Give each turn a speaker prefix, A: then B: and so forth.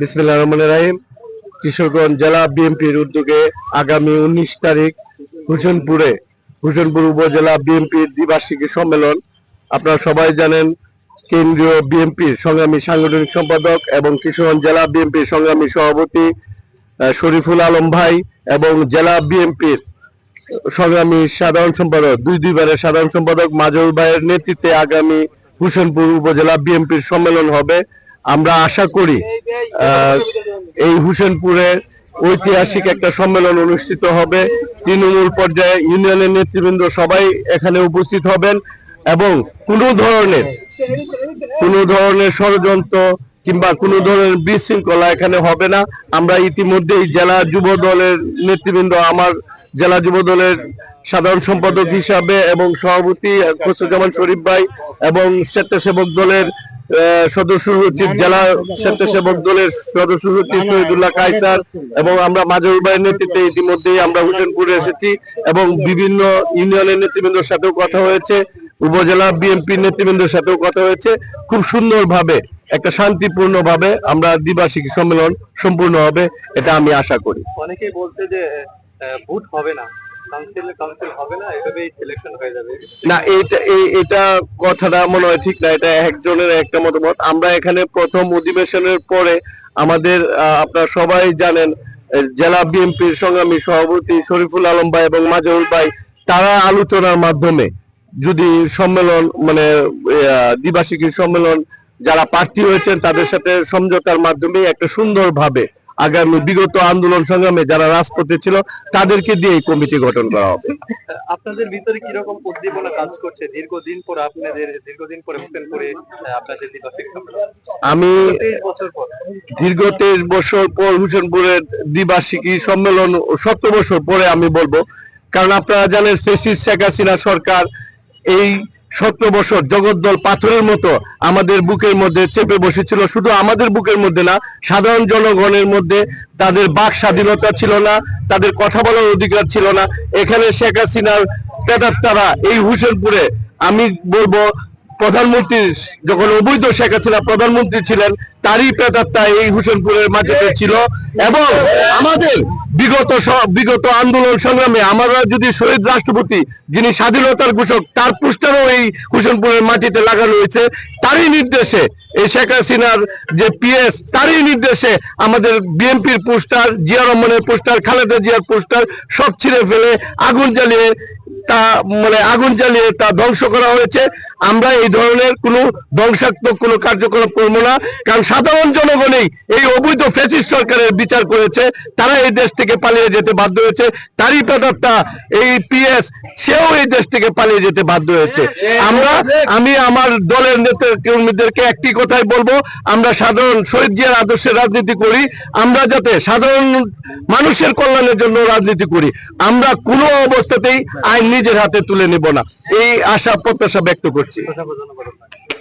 A: বিসমিল্লাহ রহমান রাহিম। কিশোরগঞ্জ জেলা বিএনপির উদ্যোগে আগামী উনিশ তারিখ হুসেনপুরে, হুসেনপুর উপজেলা বিএনপির দ্বিবার্ষিকী সম্মেলন। আপনারা সবাই জানেন, কেন্দ্রীয় বিএনপির সংগ্রামী সাংগঠনিক সম্পাদক এবং কিশোরগঞ্জ জেলা বিএনপির সংগ্রামী সভাপতি শরীফুল আলম ভাই এবং জেলা বিএনপির সংগ্রামী সাধারণ সম্পাদক, দুই দুইবারের সাধারণ সম্পাদক মাজুর ভাইয়ের নেতৃত্বে আগামী হুসেনপুর উপজেলা বিএনপির সম্মেলন হবে। আমরা আশা করি এই হুসেনপুরে ঐতিহাসিক একটা সম্মেলন অনুষ্ঠিত হবে। তৃণমূল পর্যায়ে ইউনিয়নের নেতৃবৃন্দ সবাই এখানে উপস্থিত হবেন এবং কোনো ধরনের কোনো ধরনের ষড়যন্ত্র কিংবা কোনো ধরনের বিশৃঙ্খলা এখানে হবে না। আমরা ইতিমধ্যেই জেলা যুব দলের নেতৃবৃন্দ, আমার জেলা যুব দলের সাধারণ সম্পাদক হিসাবে এবং সভাপতি খসরুজ্জামান শরীফ ভাই এবং স্বেচ্ছাসেবক দলের সদস্য সচিব জেলা স্বেচ্ছাসেবক দলের সদস্য সচিব শহীদুল্লাহ কাইসার এবং আমরা মাজুর ভাইয়ের নেতৃত্বে ইতিমধ্যেই আমরা হোসেনপুরে এসেছি এবং বিভিন্ন ইউনিয়নের নেতৃবৃন্দের সাথেও কথা হয়েছে উপজেলা বিএনপি নেতৃবৃন্দের সাথেও কথা হয়েছে খুব সুন্দরভাবে একটা শান্তিপূর্ণ ভাবে আমরা দ্বিবার্ষিকী সম্মেলন সম্পূর্ণ হবে এটা আমি আশা করি
B: অনেকেই বলছে যে ভোট হবে না
A: একজনের একটা মতামত। আমরা এখানে প্রথম অধিবেশনের পরে আমাদের আপনারা সবাই জানেন জেলা বিএনপির সংগ্রামী সভাপতি শরীফুল আলম ভাই এবং মাজহুর ভাই, তারা আলোচনার মাধ্যমে যদি সম্মেলন মানে দ্বিবার্ষিকী সম্মেলন যারা প্রার্থী হয়েছেন, তাদের সাথে সমঝোতার মাধ্যমে একটা সুন্দরভাবে আগামী বিগত আন্দোলন সংগ্রামে যারা রাজপথে ছিল তাদেরকে দিয়ে এই কমিটি গঠন করা হবে।
B: আপনাদের ভিতরে কীরকম উদ্দীপনা কাজ করছে? দীর্ঘদিন পর আপনাদের দীর্ঘদিন পরে হোসেন করে আপনাদের
A: আমি দীর্ঘ তেইশ বছর পর। হুসেনপুরের দ্বিবার্ষিকী সম্মেলন সত্তর বছর পরে আমি বলব। কারণ আপনারা জানেন ফেসিস শেখ হাসিনা সরকার এই সত্তর বছর জগদ্দল পাথরের মতো আমাদের বুকের মধ্যে চেপে বসেছিল। শুধু আমাদের বুকের মধ্যে না, সাধারণ জনগণের মধ্যে তাদের বাক স্বাধীনতা ছিল না, তাদের কথা বলার অধিকার ছিল না। এখানে শেখ হাসিনার তারা এই হুসেনপুরে, আমি বলব প্রধানমন্ত্রী যখন অবৈধ শেখ হাসিনা প্রধানমন্ত্রী ছিলেন, তারই প্রেতাত্মা এই হুসেনপুরের মাটিতে ছিল। এবং আমাদের বিগত বিগত আন্দোলন সংগ্রামে আমরা যদি শহীদ রাষ্ট্রপতি, যিনি স্বাধীনতার ঘোষক, তার পোস্টারও এই হুসেনপুরের মাটিতে লাগানো হয়েছে, তারই নির্দেশে এই শেখ হাসিনার যে পিএস, তারই নির্দেশে আমাদের বিএনপির পোস্টার, জিয়া রহমানের পোস্টার, খালেদা জিয়ার পোস্টার, সব ছিঁড়ে ফেলে আগুন জ্বালিয়ে তা মানে আগুন জ্বালিয়ে তা ধ্বংস করা হয়েছে। আমরা এই ধরনের কোনো ধ্বংসাত্মক কোনো কার্যকলাপ করব না। কারণ সাধারণ জনগণই এই অবৈধ ফ্যাসিস্ট সরকারের বিচার করেছে, তারা এই দেশ থেকে পালিয়ে যেতে বাধ্য হয়েছে। তারই পেটারটা এই পিএস, সেও এই দেশ থেকে পালিয়ে যেতে বাধ্য হয়েছে। আমরা, আমি আমার দলের নেতা কর্মীদেরকে একটি কথাই বলব, আমরা সাধারণ শহীদ জিয়ার আদর্শের রাজনীতি করি, আমরা যাতে সাধারণ মানুষের কল্যাণের জন্য রাজনীতি করি। আমরা কোনো অবস্থাতেই আইন নিজের হাতে তুলে নেব না। এই আশা, প্রত্যাশা ব্যক্ত করছি।
B: আপনাকে।